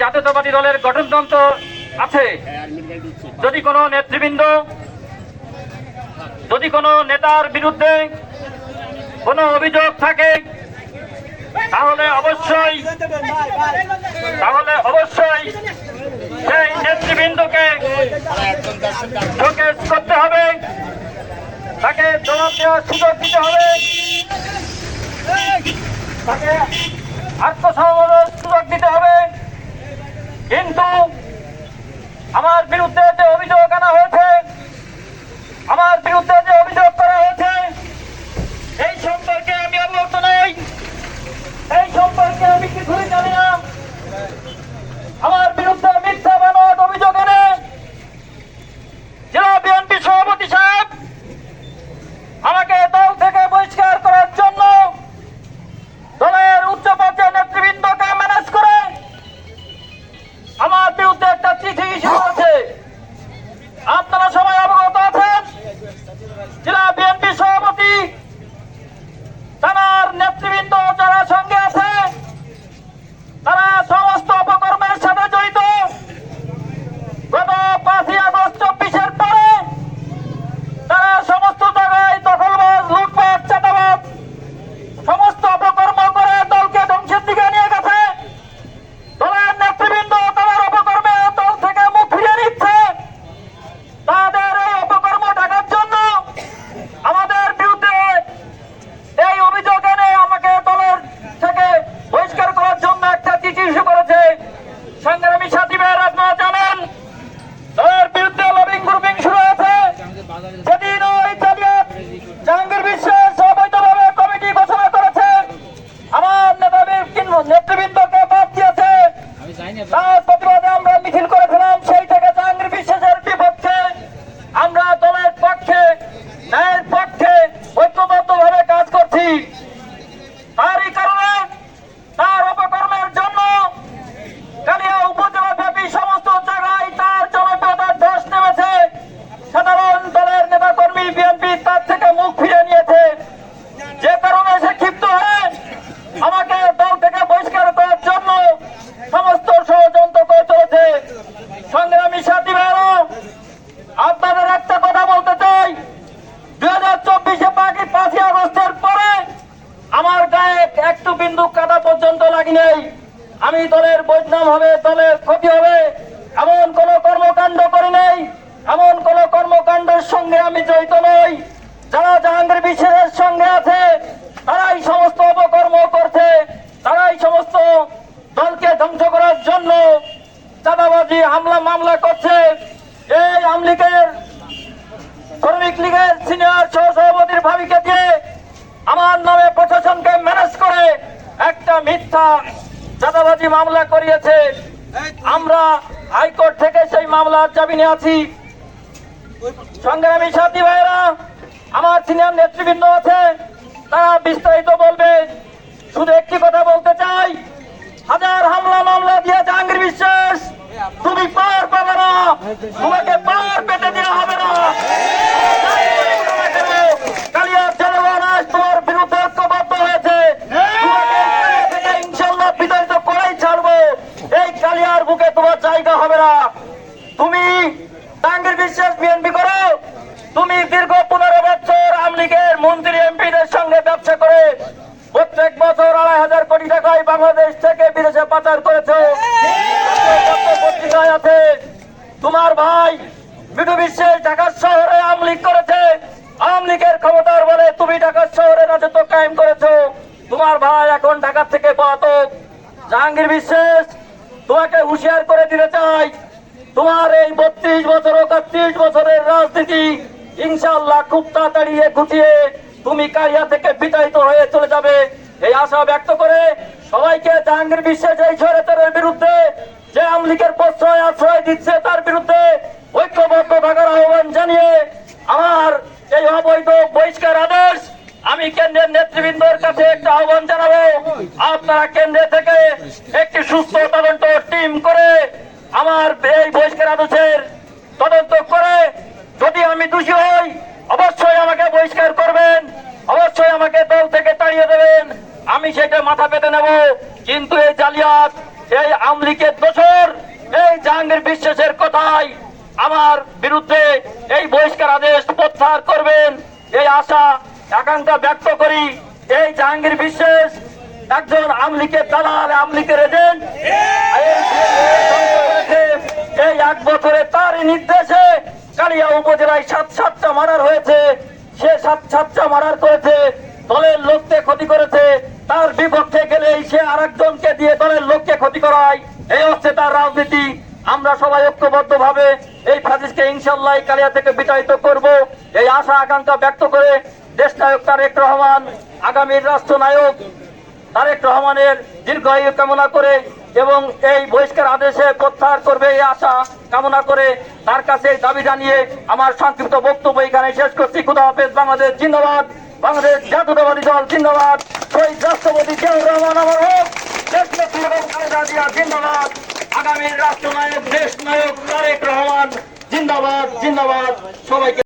জাতীয়তাবাদী দলের গঠনতন্ত্র আছে। যদি কোনো নেতৃবৃন্দ, যদি কোনো নেতার বিরুদ্ধে কোনো অভিযোগ থাকে, তাহলে অবশ্যই তাহলে অবশ্যই সেই নেতৃবৃন্দকে শোকেস করতে হবে। তাকে জবাব দেওয়ার সুযোগ দিতে হবে। তাকে আত্মসমর্পণের সুযোগ দিতে হবে। কিন্তু আমার বিরুদ্ধে যে অভিযোগ আনা হয়েছে আমি দলের বদনাম হবে, দলের ক্ষতি হবে। এমন কোন কর্মকাণ্ড করি নেই। এমন কোন কর্মকাণ্ডের সঙ্গে আমি জড়িত নই। যারা জাহাঙ্গীর বিশ্বের সঙ্গে আছে, তারাই সমস্ত অপকর্ম করছে। তারাই সমস্ত দলকে ধ্বংস করার জন্য চাঁদাবাজি, হামলা, মামলা করছে। এই আমলিকের শ্রমিক লীগের সিনিয়র সহ সভাপতির ভাবিকে দিয়ে আমার নামে প্রশাসনকে ম্যানেজ করে একটা মিথ্যা চাঁদাবাজি মামলা করিয়েছে। আমরা হাইকোর্ট থেকে সেই মামলার জামিনে আছি। সংগ্রামী সাথী ভাইরা আমার সিনিয়র নেতৃবৃন্দ আছে, তারা বিস্তারিত বলবে। শুধু একটি কথা বলতে চাই, হাজার হামলা মামলা দিয়ে জাহাঙ্গীর বিশ্বাস। তুমি পার পাবে না তোমাকে পার পেতে দেওয়া হবে না কালিয়ার জনগণ আজ তোমার বিরুদ্ধে ঐক্যবদ্ধ হয়েছে তোমাকে এই কালিয়া থেকে ইনশাল্লাহ বিতাড়িত করেই ছাড়বো এই কালিয়ার বুকে তোমার জায়গা হবে না তুমি টাঙ্গির বিশ্বাস বিএনপি করো তুমি দীর্ঘ পনেরো বছর আওয়ামী লীগের মন্ত্রী এমপিদের সঙ্গে ব্যবসা করে প্রত্যেক বছর আড়াই হাজার কোটি টাকায় বাংলাদেশ থেকে বিদেশে পাচার করেছ। পত্র পত্রিকায় আছে, তোমার ভাই মিঠু বিশ্বের ঢাকা শহরে আওয়ামী লীগ করেছে। আওয়ামী লীগের ক্ষমতার বলে তুমি ঢাকা শহরে রাজত্ব কায়েম করেছ। তোমার ভাই এখন ঢাকা থেকে পলাতক। জাহাঙ্গীর বিশ্বাস, তোমাকে হুঁশিয়ার করে দিতে চাই। তোমার এই বত্রিশ বছর, একত্রিশ বছরের রাজনীতি ইনশাল্লাহ খুব তাড়াতাড়ি গুটিয়ে তুমি কারিয়া থেকে বিতাড়িত হয়ে চলে যাবে। এই আশা ব্যক্ত করে সবাইকে জাহাঙ্গীর বিশ্বাস এই স্বৈরাচারের বিরুদ্ধে যে আওয়ামী লীগের প্রশ্রয়, আশ্রয় দিচ্ছে তার বিরুদ্ধে ঐক্যবদ্ধ থাকার আহ্বান জানিয়ে আমার এই অবৈধ বহিষ্কার আদেশ আমি কেন্দ্রের নেতৃবৃন্দের কাছে একটা আহ্বান জানাব। আপনারা কেন্দ্রে থেকে একটি সুস্থ তদন্ত টিম করে আমার এই বহিষ্কার আদেশের তদন্ত দোষী হই। অবশ্যই আমাকে বহিষ্কার করবেন। অবশ্যই আমাকে দল থেকে তাড়িয়ে দেবেন। আমি সেটা মাথা পেতে নেব। কিন্তু এই জালিয়াত এই আমলিকের দোষর এই জাহাঙ্গীর বিশ্বাসের কথাই আমার বিরুদ্ধে এই বহিষ্কার আদেশ প্রত্যাহার করবেন। এই আশা আকাঙ্ক্ষা ব্যক্ত করি এই জাহাঙ্গীর বিশ্বাস একজন আমলিকের দালাল আমলিকের এজেন্ট এই এক বছরে তার নির্দেশে কালিয়া উপজেলায় সাত সাতটা মারার হয়েছে। সে সাত সাতটা মারার করেছে, দলের লোককে ক্ষতি করেছে। তার বিপক্ষে গেলেই সে আরেকজনকে দিয়ে দলের লোককে ক্ষতি করায়। এই হচ্ছে তার রাজনীতি। আমরা সবাই ঐক্যবদ্ধ ভাবে এই ফাজিসকে ইনশাল্লাহ কালিয়া থেকে বিতাড়িত করব। এই আশা, আকাঙ্ক্ষা ব্যক্ত করে দেশ নায়ক তারেক রহমান, আগামীর রাষ্ট্রনায়ক তারেক রহমানের দীর্ঘায়ু কামনা করে এবং এই বহিষ্কার আদেশে প্রত্যাহার করবে এই আশা কামনা করে তার কাছে দাবি জানিয়ে আমার সংক্ষিপ্ত বক্তব্য এখানে শেষ করছি। খুদা হাফেজ, বাংলাদেশ জিন্দাবাদ। বাংলাদেশ জাতীয়তাবাদী দল জিন্দাবাদ। শহীদ রাষ্ট্রপতি জিয়াউর রহমান আমার হোক। জিন্দাবাদ। আগামীর রাষ্ট্রনায়ক দেশ নায়ক তারেক রহমান জিন্দাবাদ জিন্দাবাদ। সবাইকে